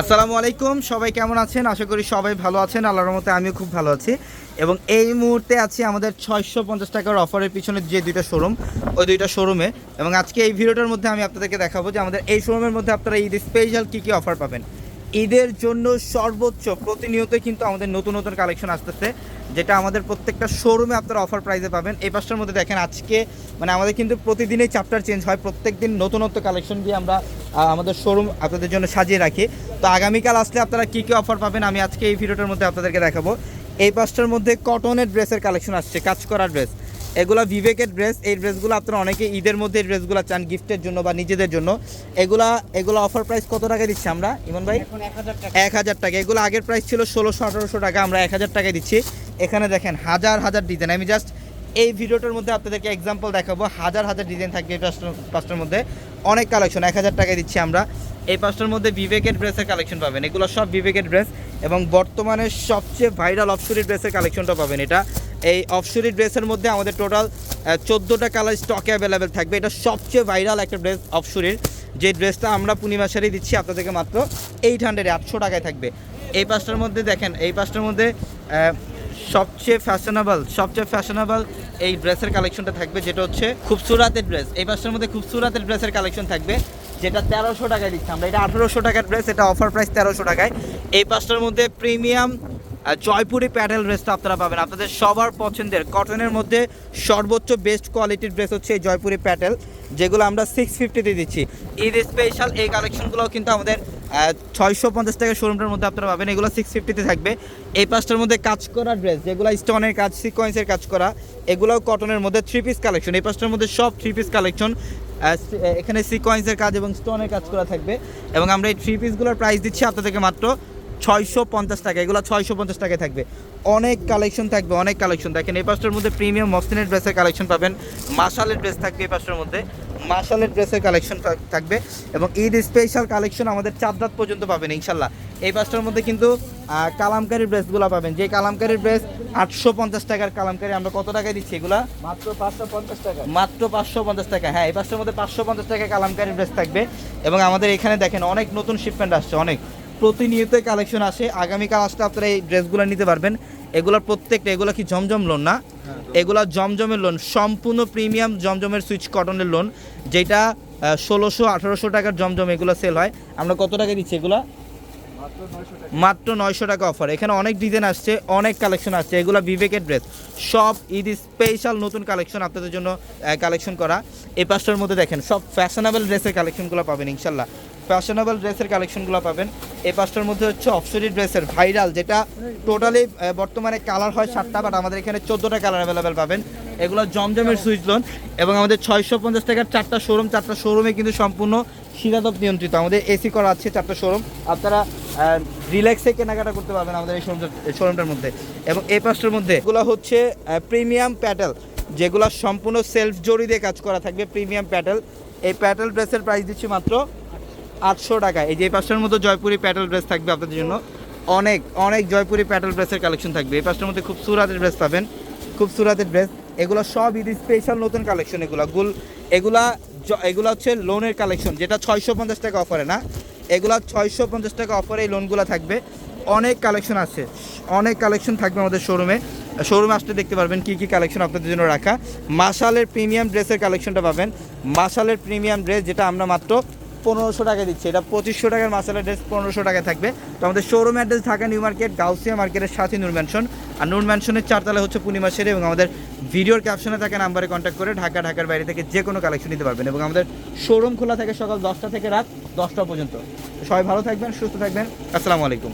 আসসালামু আলাইকুম, সবাই কেমন আছেন? আশা করি সবাই ভালো আছেন। আল্লাহর মতে আমিও খুব ভালো আছি। এবং এই মুহূর্তে আছি আমাদের ছয়শো পঞ্চাশ টাকার অফারের পিছনে যে দুইটা শোরুম ওই দুইটা শোরুমে এবং আজকে এই ভিডিওটার মধ্যে আমি আপনাদেরকে দেখাবো যে আমাদের এই শোরুমের মধ্যে আপনারা ঈদ স্পেশাল কী কী অফার পাবেন। ঈদের জন্য সর্বোচ্চ প্রতিনিয়তই কিন্তু আমাদের নতুন নতুন কালেকশন আসতেছে, যেটা আমাদের প্রত্যেকটা শোরুমে আপনারা অফার প্রাইসে পাবেন। এই পাঁচটার মধ্যে দেখেন আজকে মানে আমাদের কিন্তু প্রতিদিনই চ্যাপ্টার চেঞ্জ হয় প্রত্যেক দিন নতুনত্ব কালেকশন দিয়ে আমরা আমাদের শোরুম আপনাদের জন্য সাজিয়ে রাখি। তো আগামীকাল আসলে আপনারা কী কী অফার পাবেন, আমি আজকে এই ভিডিওটার মধ্যে আপনাদেরকে দেখাবো। এই পাঁচটার মধ্যে কটনের ড্রেসের কালেকশন আসছে, কাজ করা ড্রেস এগুলো বিবেকের ড্রেস এই ড্রেসগুলো আপনারা অনেকে ঈদের মধ্যে এই ড্রেসগুলো চান গিফটের জন্য বা নিজেদের জন্য। এগুলা এগুলো অফার প্রাইস কত টাকা দিচ্ছি আমরা ইমন ভাই? এক হাজার টাকা। এক হাজার টাকা। এগুলো আগের প্রাইস ছিল ষোলোশো আঠারোশো টাকা আমরা এক হাজার টাকায় দিচ্ছি। এখানে দেখেন হাজার হাজার ডিজাইন আমি জাস্ট এই ভিডিওটার মধ্যে আপনাদেরকে এক্সাম্পল দেখাবো। হাজার হাজার ডিজাইন থাকবে এই পাঁচটার পাঁচটার মধ্যে। অনেক কালেকশন এক হাজার টাকায় দিচ্ছি আমরা। এই পাঁচটার মধ্যে বিবেকের ড্রেসের কালেকশন পাবেন। এগুলো সব বিবেকের ড্রেস এবং বর্তমানে সবচেয়ে ভাইরাল অফশুরি ড্রেসের কালেকশনটা পাবেন এটা। এই অফশুরি ড্রেসের মধ্যে আমাদের টোটাল চোদ্দোটা কালার স্টকে অ্যাভেলেবেল থাকবে। এটা সবচেয়ে ভাইরাল একটা ড্রেস অফশুরির। যে ড্রেসটা আমরা পূর্ণিমা দিচ্ছি, আপনাদেরকে মাত্র এইট হান্ড্রেড আটশো টাকায় থাকবে। এই পাঁচটার মধ্যে দেখেন, এই পাঁচটার মধ্যে সবচেয়ে ফ্যাশনেবল সবচেয়ে ফ্যাশনেবল এই ড্রেসের কালেকশনটা থাকবে, যেটা হচ্ছে খুবসুরাতের ড্রেস। এই পাঁচটার মধ্যে খুবসুরাতের ড্রেসের কালেকশন থাকবে, যেটা তেরোশো টাকায় দিচ্ছি আমরা। এটা আঠেরোশো টাকার ড্রেস, এটা অফার প্রাইস তেরোশো টাকায়। এই পাঁচটার মধ্যে প্রিমিয়াম জয়পুরি প্যাডেল ড্রেসটা আপনারা পাবেন। আপনাদের সবার পছন্দের কটনের মধ্যে সর্বোচ্চ বেস্ট কোয়ালিটির ড্রেস হচ্ছে এই জয়পুরি প্যাটেল যেগুলো আমরা সিক্স ফিফটিতে দিচ্ছি। ঈদ স্পেশাল এই কালেকশনগুলোও কিন্তু আমাদের ছয়শো পঞ্চাশ টাকা শোরুমটার মধ্যে আপনারা পাবেন। এগুলো সিক্স ফিফটিতে থাকবে। এই পাঁচটার মধ্যে কাজ করা ড্রেস যেগুলো স্টোনের কাজ সিকোয়েন্সের কাজ করা, এগুলোও কটনের মধ্যে থ্রি পিস কালেকশন এই পাঁচটার মধ্যে সব থ্রি পিস কালেকশন এখানে সিকোয়েন্সের কাজ এবং স্টোনের কাজ করা থাকবে। এবং আমরা এই থ্রি পিসগুলোর প্রাইস দিচ্ছি আপনাদেরকে মাত্র ছয়শো পঞ্চাশ টাকা এগুলো ছয়শো পঞ্চাশ টাকায় থাকবে। অনেক কালেকশন থাকবে অনেক কালেকশন। দেখেন এই পাঁচটার মধ্যে প্রিমিয়াম মসলিনের ড্রেসের কালেকশন পাবেন। মাসালের ড্রেস থাকবে এই পাঁচটার মধ্যে। মাসালের ড্রেসের কালেকশন থাকবে এবং ঈদ স্পেশাল কালেকশন আমাদের চার রাত পর্যন্ত পাবেন ইনশাল্লাহ। এই পাঁচটার মধ্যে কিন্তু আহ, কালামকারী ড্রেসগুলো পাবেন। যে কালামকারী ড্রেস আটশো পঞ্চাশ টাকার কালামকারী আমরা কত টাকায় দিচ্ছি এগুলা? মাত্র পাঁচশো পঞ্চাশ টাকা। মাত্র পাঁচশো পঞ্চাশ টাকা। হ্যাঁ এই পাঁচটার মধ্যে পাঁচশো পঞ্চাশ টাকা কালামকারী ড্রেস থাকবে। এবং আমাদের এখানে দেখেন অনেক নতুন শিপমেন্ট আসছে অনেক। প্রতিনিয়তই কালেকশন আসে। আগামীকাল আসতে আপনারা এই ড্রেসগুলো নিতে পারবেন। এগুলোর প্রত্যেকটা, এগুলো কি জমজম লোন না? এগুলো জমজমের লোন সম্পূর্ণ প্রিমিয়াম জমজমের সুইচ কটনের লোন যেটা ষোলোশো, আঠারোশো টাকার জমজম এগুলো সেল হয়। আমরা কত টাকা দিচ্ছি এগুলো? মাত্র নয়শো টাকা অফার এখানে অনেক ডিজাইন আসছে, অনেক কালেকশন আসছে। এগুলো বিবেকের ড্রেস সব ঈদ স্পেশাল নতুন কালেকশন আপনাদের জন্য কালেকশন করা। এই পাঁচটার মধ্যে দেখেন, সব ফ্যাশনেবল ড্রেসের কালেকশনগুলো পাবেন, ইনশাল্লাহ। ফ্যাশনেবল ড্রেসের কালেকশনগুলো পাবেন। এই পাঁচটার মধ্যে হচ্ছে অফসরি ড্রেসের, ভাইরাল, যেটা টোটালি বর্তমানে কালার হয় সাতটা বাট আমাদের এখানে চোদ্দোটা কালার অ্যাভেলেবেল পাবেন। এগুলো জমজমের সুইচ লোন এবং আমাদের ছয়শো পঞ্চাশ টাকার চারটা শোরুম চারটা শোরুমে কিন্তু সম্পূর্ণ শিরাদব নিয়ন্ত্রিত। আমাদের এসি করা আছে চারটা শোরুম আপনারা রিল্যাক্সে কেনাকাটা করতে পারবেন আমাদের এই শোরুমটার শোরুমটার মধ্যে। এবং এই পাঁচটার মধ্যে এগুলো হচ্ছে প্রিমিয়াম প্যাটেল, যেগুলো সম্পূর্ণ সেলফ জড়ি দিয়ে কাজ করা থাকবে প্রিমিয়াম প্যাটেল। এই প্যাটেল ড্রেসের প্রাইস দিচ্ছি মাত্র আটশো টাকা। এই যে পাঁচটার মধ্যে জয়পুরি প্যাটেল ড্রেস থাকবে আপনাদের জন্য। অনেক অনেক জয়পুরি প্যাটেল ড্রেসের কালেকশন থাকবে। এই পাঁচটার মধ্যে খুব সুরাতের ড্রেস পাবেন। খুব সুরাতের ড্রেস। এগুলো সব ঈদ স্পেশাল নতুন কালেকশন এগুলো। গুল, এগুলা এগুলা হচ্ছে লোনের কালেকশন। যেটা ছয়শো পঞ্চাশ টাকা অফারে না? এগুলা ছয়শো পঞ্চাশ টাকা অফারে এই লোনগুলো থাকবে। অনেক কালেকশন আছে। অনেক কালেকশন থাকবে আমাদের শোরুমে শোরুমে আসতে দেখতে পারবেন কী কী কালেকশন আপনাদের জন্য রাখা। মাসালের প্রিমিয়াম ড্রেসের কালেকশনটা পাবেন। মাসালের প্রিমিয়াম ড্রেস যেটা আমরা মাত্র পনেরোশো টাকা দিচ্ছে। এটা পঁচিশশো টাকার মাসালা ড্রেস পনেরোশো টাকা থাকবে। তো আমাদের showroom address Dhaka new market, Gausia মার্কেটের সাথে নূর ম্যানশন। আর নূর ম্যানশনের চারতলা হচ্ছে পূর্ণিমা সেরে এবং আমাদের ভিডিওর ক্যাপশনে থাকা নাম্বারে কন্ট্যাক্ট করে ঢাকা, ঢাকার বাইরে থেকে যে কোনো কালেকশন নিতে পারবেন এবং আমাদের শোরুম খোলা থাকে সকাল দশটা থেকে রাত দশটা পর্যন্ত। সবাই ভালো থাকবেন, সুস্থ থাকবেন। আসসালামু আলাইকুম।